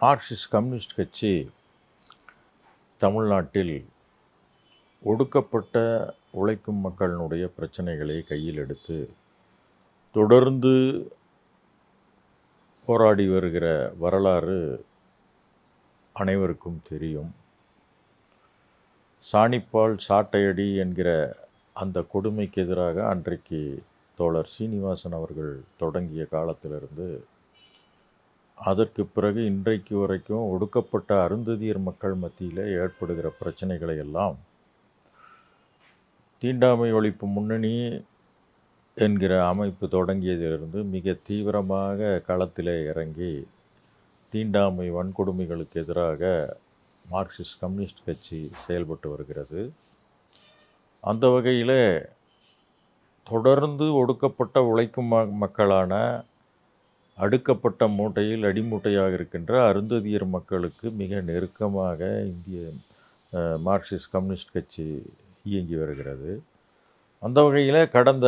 Marxist communist கட்சி தமிழ்நாட்டில் ஒடுக்கப்பட்ட உழைக்கும் மக்களினுடைய பிரச்சனைகளை கையில் எடுத்து தொடர்ந்து போராடி வருகிற வரலாறு அனைவருக்கும் தெரியும். சாணிப்பால் சாட்டையடி என்கிற அந்த கொடுமைக்கு எதிராக அன்றைக்கு தோழர் சீனிவாசன் அவர்கள் தொடங்கிய காலத்திலிருந்து அதற்கு பிறகு இன்றைக்கு வரைக்கும் ஒடுக்கப்பட்ட அருந்ததியர் மக்கள் மத்தியில் ஏற்படுகிற பிரச்சனைகளை எல்லாம் தீண்டாமை ஒழிப்பு முன்னணி என்கிற அமைப்பு தொடங்கியதிலிருந்து மிக தீவிரமாக களத்தில் இறங்கி தீண்டாமை வன்கொடுமைகளுக்கு எதிராக மார்க்சிஸ்ட் கம்யூனிஸ்ட் கட்சி செயல்பட்டு வருகிறது. அந்த வகையில் தொடர்ந்து ஒடுக்கப்பட்ட உழைக்கும் மக்களான அடுக்கப்பட்ட மூட்டையில் அடிமூட்டையாக இருக்கின்ற அருந்ததியர் மக்களுக்கு மிக நெருக்கமாக இந்திய மார்க்சிஸ்ட் கம்யூனிஸ்ட் கட்சி இயங்கி வருகிறது. அந்த வகையில் கடந்த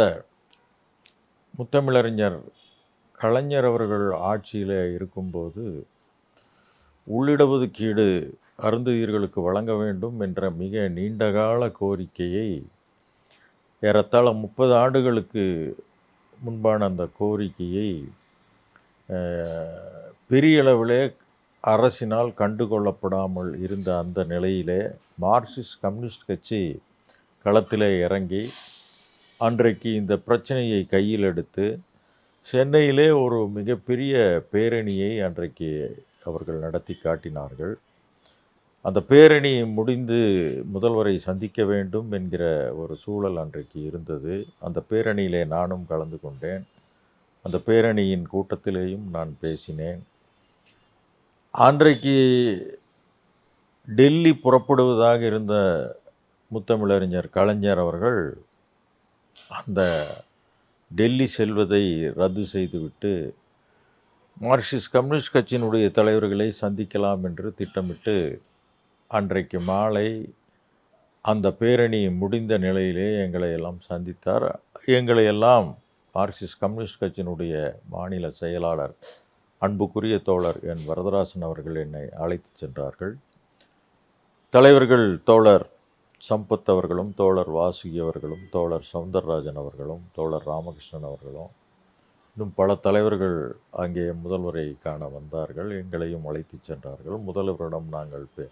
முத்தமிழறிஞர் கலைஞர் அவர்கள் ஆட்சியில் இருக்கும்போது உள்ளிடஒதுக்கீடு அருந்ததியர்களுக்கு வழங்க வேண்டும் என்ற மிக நீண்டகால கோரிக்கையை ஏறத்தாழ முப்பது ஆண்டுகளுக்கு முன்பான அந்த கோரிக்கையை பெரிய அளவிலே அரசினால் கண்டுகொள்ளப்படாமல் இருந்த அந்த நிலையிலே மார்க்சிஸ்ட் கம்யூனிஸ்ட் கட்சி களத்திலே இறங்கி அன்றைக்கு இந்த பிரச்சனையை கையில் எடுத்து சென்னையிலே ஒரு மிகப்பெரிய பேரணியை அன்றைக்கு அவர்கள் நடத்தி காட்டினார்கள். அந்த பேரணி முடிந்து முதல்வரை சந்திக்க வேண்டும் என்கிற ஒரு சூழல் அன்றைக்கு இருந்தது. அந்த பேரணியிலே நானும் கலந்து கொண்டேன். அந்த பேரணியின் கூட்டத்திலேயும் நான் பேசினேன். அன்றைக்கு டெல்லி புறப்படுவதாக இருந்த முத்தமிழறிஞர் கலைஞர் அவர்கள் அந்த டெல்லி செல்வதை ரத்து செய்துவிட்டு மார்க்சிஸ்ட் கம்யூனிஸ்ட் கட்சியினுடைய தலைவர்களை சந்திக்கலாம் என்று திட்டமிட்டு அன்றைக்கு மாலை அந்த பேரணி முடிந்த நிலையிலே எங்களை எல்லாம் சந்தித்தார். எங்களை எல்லாம் மார்க்சிஸ்ட் கம்யூனிஸ்ட் கட்சியினுடைய மாநில செயலாளர் அன்புக்குரிய தோழர் என். வரதராசன் அவர்கள் என்னை அழைத்து சென்றார்கள். தலைவர்கள் தோழர் சம்பத் அவர்களும் தோழர் வாசுகி அவர்களும் தோழர் சவுந்தரராஜன் அவர்களும் தோழர் ராமகிருஷ்ணன் அவர்களும் இன்னும் பல தலைவர்கள் அங்கே முதல்வரை காண வந்தார்கள். எங்களையும் அழைத்து சென்றார்கள். முதல்வரிடம் நாங்கள் பே-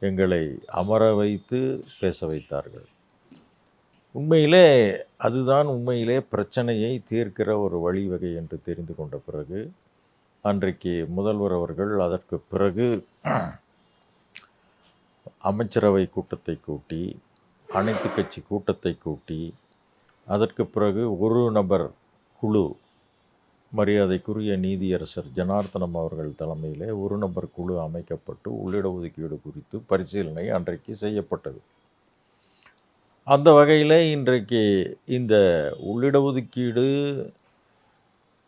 எங்களை அமர வைத்து பேச வைத்தார்கள். உண்மையிலே அதுதான் உண்மையிலே பிரச்சனையை தீர்க்கிற ஒரு வழிவகை என்று தெரிந்து கொண்ட பிறகு அன்றைக்கு முதல்வர் அவர்கள் அதற்கு பிறகு அமைச்சரவை கூட்டத்தை கூட்டி அனைத்து கட்சி கூட்டத்தை கூட்டி அதற்கு பிறகு ஒரு நபர் குழு மரியாதைக்குரிய நீதியரசர் ஜனார்த்தனம் அவர்கள் தலைமையிலே ஒரு நபர் குழு அமைக்கப்பட்டு உள்ளிட ஒதுக்கீடு குறித்து பரிசீலனை அன்றைக்கு செய்யப்பட்டது. அந்த வகையில் இன்றைக்கு இந்த உள்ளிட ஒதுக்கீடு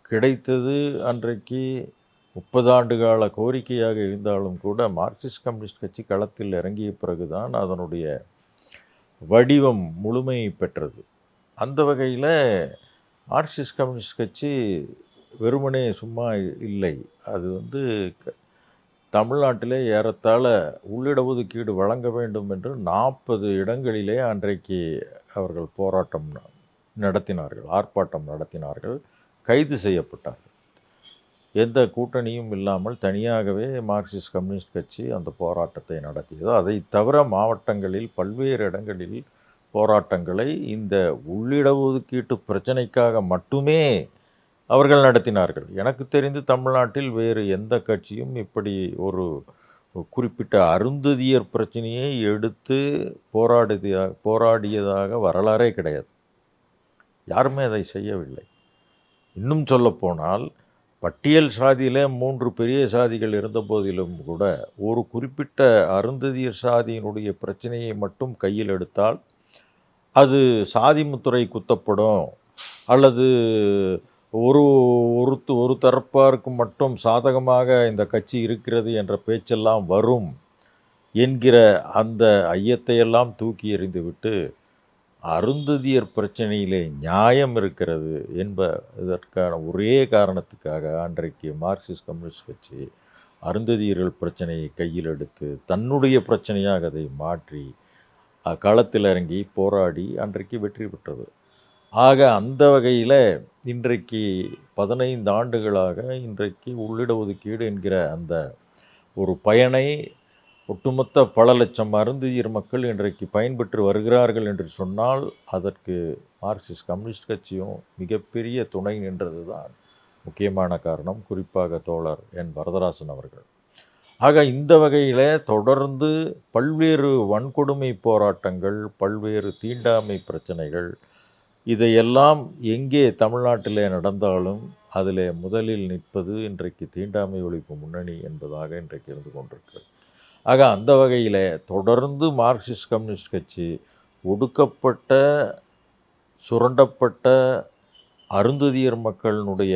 கிடைத்தது அன்றைக்கு முப்பது ஆண்டு கால கோரிக்கையாக இருந்தாலும் கூட மார்க்சிஸ்ட் கம்யூனிஸ்ட் கட்சி களத்தில் இறங்கிய பிறகுதான் அதனுடைய வடிவம் முழுமையை பெற்றது. அந்த வகையில் மார்க்சிஸ்ட் கம்யூனிஸ்ட் கட்சி வெறுமனே சும்மா இல்லை. அது வந்து க- தமிழ்நாட்டிலே ஏறத்தாழ உள்ளிட ஒதுக்கீடு வழங்க வேண்டும் என்று நாற்பது இடங்களிலே அன்றைக்கு அவர்கள் போராட்டம் ந- நடத்தினார்கள் ஆர்ப்பாட்டம் நடத்தினார்கள் கைது செய்யப்பட்டார்கள். எந்த கூட்டணியும் இல்லாமல் தனியாகவே மார்க்சிஸ்ட் கம்யூனிஸ்ட் கட்சி அந்த போராட்டத்தை நடத்தியது. அதை தவிர மாவட்டங்களில் பல்வேறு இடங்களில் போராட்டங்களை இந்த உள்ளிட ஒதுக்கீட்டு பிரச்சனைக்காக மட்டுமே அவர்கள் நடத்தினார்கள். எனக்கு தெரிந்து தமிழ்நாட்டில் வேறு எந்த கட்சியும் இப்படி ஒரு குறிப்பிட்ட அருந்ததியர் பிரச்சனையை எடுத்து போராடியதாக போராடியதாக வரலாறே கிடையாது. யாருமே அதை செய்யவில்லை. இன்னும் சொல்லப்போனால் பட்டியல் சாதியிலே மூன்று பெரிய சாதிகள் இருந்த போதிலும் கூட ஒரு குறிப்பிட்ட அருந்ததியர் சாதியினுடைய பிரச்சனையை மட்டும் கையில் எடுத்தால் அது சாதிமுத்துறை குத்தப்படும் அல்லது ஒரு ஒருத்து ஒரு தரப்பாருக்கு மட்டும் சாதகமாக இந்த கட்சி இருக்கிறது என்ற பேச்செல்லாம் வரும் என்கிற அந்த ஐயத்தையெல்லாம் தூக்கி எறிந்துவிட்டு அருந்ததியர் பிரச்சனையிலே நியாயம் இருக்கிறது என்ப இதற்கான ஒரே காரணத்துக்காக அன்றைக்கு மார்க்சிஸ்ட் கம்யூனிஸ்ட் கட்சி அருந்ததியர்கள் பிரச்சனையை கையில் எடுத்து தன்னுடைய பிரச்சனையாக அதை மாற்றி களத்தில் இறங்கி போராடி அன்றைக்கு வெற்றி பெற்றது. ஆக அந்த வகையில் இன்றைக்கு பதினைந்து ஆண்டுகளாக இன்றைக்கு உள்ளிட ஒதுக்கீடு என்கிற அந்த ஒரு பயனை ஒட்டுமொத்த பல லட்சம் அருந்ததியர் மக்கள் இன்றைக்கு பயன்பெற்று வருகிறார்கள் என்று சொன்னால் அதற்கு மார்க்சிஸ்ட் கம்யூனிஸ்ட் கட்சியும் மிகப்பெரிய துணை நின்றது தான் முக்கியமான காரணம். குறிப்பாக தோழர் என். வரதராசன் அவர்கள். ஆக இந்த வகையில் தொடர்ந்து பல்வேறு வன்கொடுமை போராட்டங்கள் பல்வேறு தீண்டாமை பிரச்சனைகள் இதையெல்லாம் எங்கே தமிழ்நாட்டிலே நடந்தாலும் அதில் முதலில் நிற்பது இன்றைக்கு தீண்டாமை ஒழிப்பு முன்னணி என்பதாக இன்றைக்கு இருந்து கொண்டிருக்கிறது. ஆக அந்த வகையில் தொடர்ந்து மார்க்சிஸ்ட் கம்யூனிஸ்ட் கட்சி ஒடுக்கப்பட்ட சுரண்டப்பட்ட அருந்ததியர் மக்களினுடைய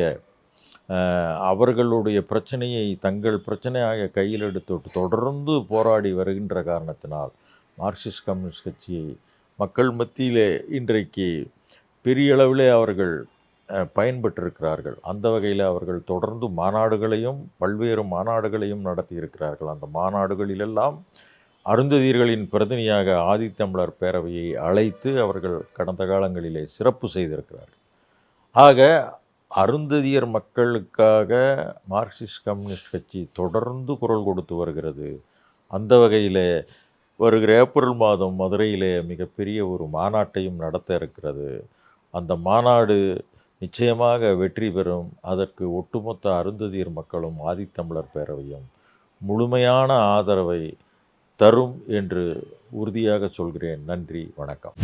அவர்களுடைய பிரச்சனையை தங்கள் பிரச்சனையாக கையில் எடுத்து தொடர்ந்து போராடி வருகின்ற காரணத்தினால் மார்க்சிஸ்ட் கம்யூனிஸ்ட் கட்சியை மக்கள் மத்தியிலே இன்றைக்கு பெரிய அளவிலே அவர்கள் பயன்பெற்றிருக்கிறார்கள். அந்த வகையில் அவர்கள் தொடர்ந்து மாநாடுகளையும் பல்வேறு மாநாடுகளையும் நடத்தியிருக்கிறார்கள். அந்த மாநாடுகளிலெல்லாம் அருந்ததியர்களின் பிரதிநிதியாக ஆதித்தமிழர் பேரவையை அழைத்து அவர்கள் கடந்த காலங்களிலே சிறப்பு செய்திருக்கிறார்கள். ஆக அருந்ததியர் மக்களுக்காக மார்க்சிஸ்ட் கம்யூனிஸ்ட் கட்சி தொடர்ந்து குரல் கொடுத்து வருகிறது. அந்த வகையில் வருகிற ஏப்ரல் மாதம் மதுரையிலே மிகப்பெரிய ஒரு மாநாட்டையும் நடத்த இருக்கிறது. அந்த மாநாடு நிச்சயமாக வெற்றி பெறும். அதற்கு ஒட்டுமொத்த அருந்ததியர் மக்களும் ஆதித்தமிழர் பேரவையும் முழுமையான ஆதரவை தரும் என்று உறுதியாக சொல்கிறேன். நன்றி வணக்கம்.